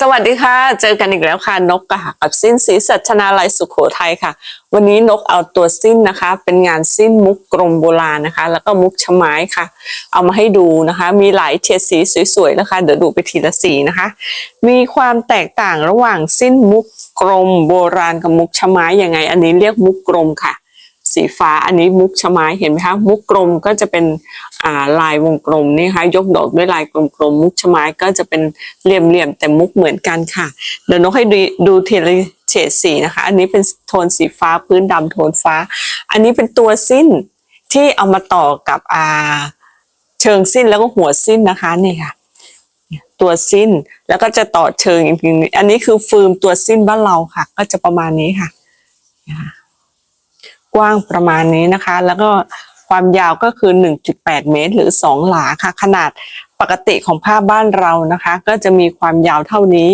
สวัสดีค่ะ เจอกันอีกแล้วค่ะ นกกะกับสิ้นสีสัชนาลัยสุขโขทัยค่ะ วันนี้นกเอาตัวสิ้นนะคะ เป็นงานสิ้นมุกกรมโบราณนะคะ แล้วก็มุกชะไม้ค่ะ เอามาให้ดูนะคะ มีหลายเฉดสีสวยๆนะคะ เดี๋ยวดูไปทีละสีนะคะ มีความแตกต่างระหว่างสิ้นมุกกรมโบราณกับมุกชะไม้ยังไง อันนี้เรียกมุกกรมค่ะ สีฟ้าอันนี้มุกชะไม้เห็นไหมคะมุกกลมก็จะเป็นาลายวงกลมนี่ค่ะยกดอกด้วยลายกลมๆมุกชะไม้ก็จะเป็นเหลี่ยมๆแต่มุกเหมือนกันค่ะ เดี๋ยวนกให้ดูดูทีลเฉดสีนะคะ อันนี้เป็นโทนสีฟ้าพื้นดำโทนฟ้า อันนี้เป็นตัวสิ้นที่เอามาต่อกับอ่าเชิงสิ้นแล้วก็หัวสิ้นนะคะนี่ค่ะตัวสิ้นแล้วก็จะต่อเชิงอีกทีนึงอันนี้คือฟิล์มตัวสิ้นบ้านเราค่ะ ก็จะประมาณนี้ค่ะ กว้างประมาณนี้นะคะ แล้วก็ความยาวก็คือ 1.8 เมตร หรือ 2 หลาค่ะ ขนาดปกติของผ้าบ้านเรานะคะ ก็จะมีความยาวเท่านี้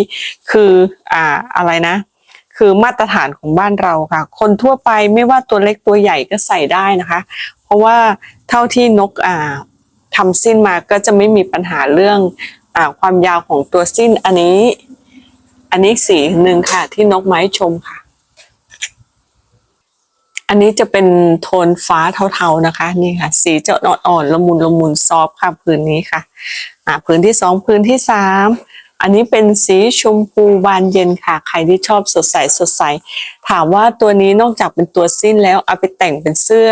คืออ่าอะไรนะ คือมาตรฐานของบ้านเราค่ะ คนทั่วไปไม่ว่าตัวเล็กตัวใหญ่ก็ใส่ได้นะคะ เพราะว่าเท่าที่นกอ่าทำสิ้นมาก็จะไม่มีปัญหาเรื่องอ่าความยาวของตัวสิ้นอันนี้ อันนี้สีหนึ่งค่ะที่นกไม้ชมค่ะ อันนี้จะเป็นโทนฟ้าเทาๆนะคะ นี่ค่ะ สีจะอ่อนๆละมุนละมุนซอฟต์ค่ะพื้นนี้ค่ะอ่าพื้นที่สองพื้นที่สามอันนี้เป็นสีชมพูบานเย็นค่ะ ใครที่ชอบสดใสสดใส ถามว่าตัวนี้นอกจากเป็นตัวสิ้นแล้วเอาไปแต่งเป็นเสื้อ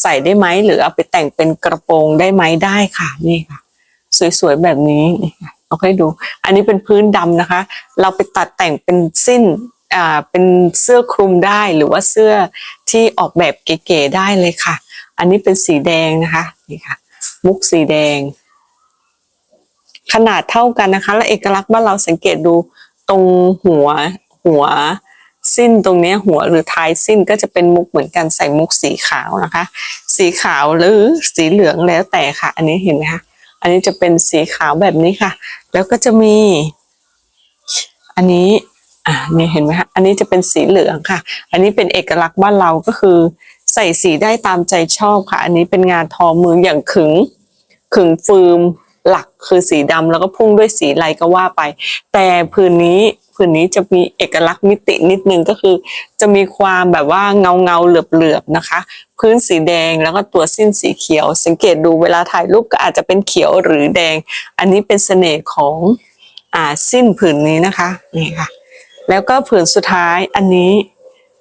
ใส่ได้ไหมหรือเอาไปแต่งเป็นกระโปรงได้ไหมได้ค่ะนี่ค่ะ สวยๆแบบนี้เอาให้ดู อันนี้เป็นพื้นดำนะคะ เราไปตัดแต่งเป็นสิ้นอ่าเป็นเสื้อคลุมได้หรือว่าเสื้อ ที่ออกแบบเก๋ๆได้เลยค่ะ อันนี้เป็นสีแดงนะคะนี่ค่ะ มุกสีแดง ขนาดเท่ากันนะคะ และเอกลักษณ์บ้านเราสังเกตดูตรงหัวหัวสิ้นตรงนี้หัวหรือท้ายสิ้นก็จะเป็นมุกเหมือนกันใส่มุกสีขาวนะคะ สีขาวหรือสีเหลืองแล้วแต่ค่ะ อันนี้เห็นไหมคะอันนี้จะเป็นสีขาวแบบนี้ค่ะ แล้วก็จะมี อันนี้ อ่านี่เห็นไหมคะอันนี้จะเป็นสีเหลืองค่ะ อันนี้เป็นเอกลักษณ์บ้านเราก็คือ ใส่สีได้ตามใจชอบค่ะ อันนี้เป็นงานทอมืออย่างขึงขึงฟิล์มหลักคือสีดำแล้วก็พุ่งด้วยสีไรก็ว่าไป แต่ผืนนี้ผืนนี้จะมีเอกลักษณ์มิตินิดนึงก็คือ จะมีความแบบว่าเงาเงาเหลือบเหลือบๆนะคะ พื้นสีแดงแล้วก็ตัวสิ้นสีเขียว สังเกตดูเวลาถ่ายรูปก็อาจจะเป็นเขียวหรือแดง อันนี้เป็นเสน่ห์ของอ่าสิ้นผืนนี้นะคะนี่ค่ะ แล้วก็ผืนสุดท้ายอันนี้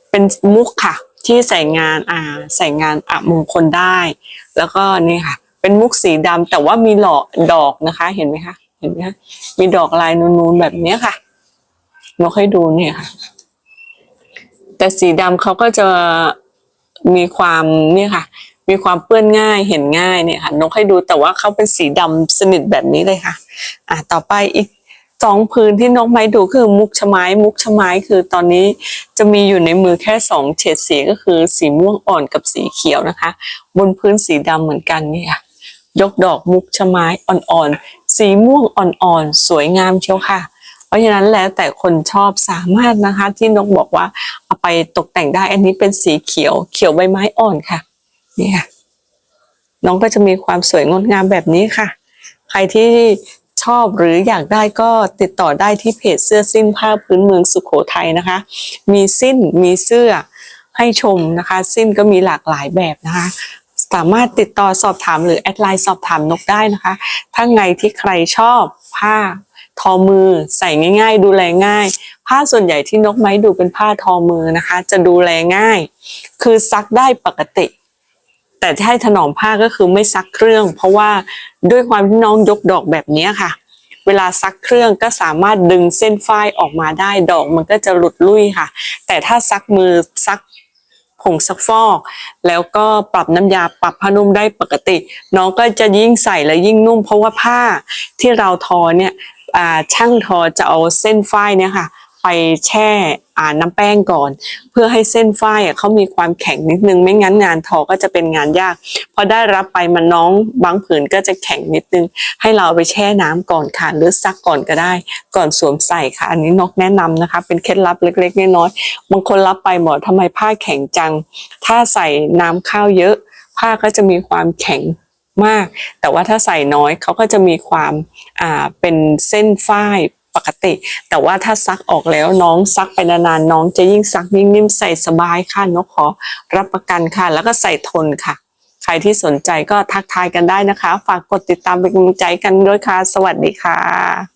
เป็นมุกค่ะ ที่ใส่งานอ่าใส่งานอะมงคลได้ แล้วก็นี่ค่ะ เป็นมุกสีดำแต่ว่ามีหลอกดอกนะคะ เห็นไหมคะเห็นไหมคะมีดอกลายนูนๆแบบเนี้ยค่ะนกให้ดูเนี่ยค่ะ แต่สีดำเขาก็จะมีความเนี่ยค่ะ มีความเปื้อนง่ายเห็นง่ายเนี่ยค่ะนกให้ดูแต่ว่าเขาเป็นสีดำสนิทแบบนี้เลยค่ะ อะต่อไปอีก สองพื้นที่นกไม้ดูคือมุกชะไม้มุกชะไม้คือตอนนี้จะมีอยู่ในมือแค่สองเฉดสีก็คือสีม่วงอ่อนกับสีเขียวนะคะ บนพื้นสีดำเหมือนกันเนี่ยยกดอกมุกชะไม้อ่อนๆสีม่วงอ่อนๆสวยงามเชียวค่ะ เพราะฉะนั้นแล้วแต่คนชอบสามารถนะคะที่นกบอกว่าเอาไปตกแต่งได้อันนี้เป็นสีเขียว เขียวใบไม้อ่อนค่ะนี่ค่ะน้องก็จะมีความสวยงดงามแบบนี้ค่ะ ใครที่ ชอบหรืออยากได้ก็ติดต่อได้ที่เพจเสื้อสิ้นผ้าพื้นเมืองสุขโขทัยนะคะ มีสิ้นมีเสื้อให้ชมนะคะ สิ้นก็มีหลากหลายแบบนะคะ สามารถติดต่อสอบถามหรือแอดไลน์สอบถามนกได้นะคะ ถ้าไงที่ใครชอบผ้าทอมือใส่ง่าย ๆ ดูแลง่าย ผ้าส่วนใหญ่ที่นกไม้ดูเป็นผ้าทอมือนะคะ จะดูแลง่าย คือซักได้ปกติ แต่ให้ถนอมผ้าก็คือไม่ซักเครื่อง เพราะว่าด้วยความที่น้องยกดอกแบบนี้ค่ะ เวลาซักเครื่องก็สามารถดึงเส้นฝ้ายออกมาได้ดอกมันก็จะหลุดลุ่ยค่ะ แต่ถ้าซักมือซักผงซักฟอก แล้วก็ปรับน้ำยาปรับผ้านุ่มได้ปกติ น้องก็จะยิ่งใส่และยิ่งนุ่ม เพราะว่าผ้าที่เราทอเนี่ยช่างทอจะเอาเส้นฝ้ายเนี่ยค่ะ ไปแช่อ่าน้ำแป้งก่อน เพื่อให้เส้นฝ้ายเขามีความแข็งนิดนึง ไม่งั้นงานทอก็จะเป็นงานยากพอได้รับไปมันน้องบางผืนก็จะแข็งนิดนึง ให้เราไปแช่น้ำก่อนค่ะหรือซักก่อนก็ได้ ก่อนสวมใส่ค่ะ อันนี้นกแนะนำนะคะ เป็นเคล็ดลับเล็ก ๆน้อยๆบางคนรับไปบอกทำไมผ้าแข็งจัง ถ้าใส่น้ำข้าวเยอะ ผ้าก็จะมีความแข็งมาก แต่ว่าถ้าใส่น้อยเขาก็จะมีความอ่าเป็นเส้นฝ้าย ปกติ แต่ว่าถ้าซักออกแล้วน้องซักไปนานๆน้องจะยิ่งซักยิ่งนิ่มใส่สบายค่ะนกขอรับประกันค่ะ แล้วก็ใส่ทนค่ะ ใครที่สนใจก็ทักทายกันได้นะคะ ฝากกดติดตามเป็นกำลังใจกันด้วยค่ะ สวัสดีค่ะ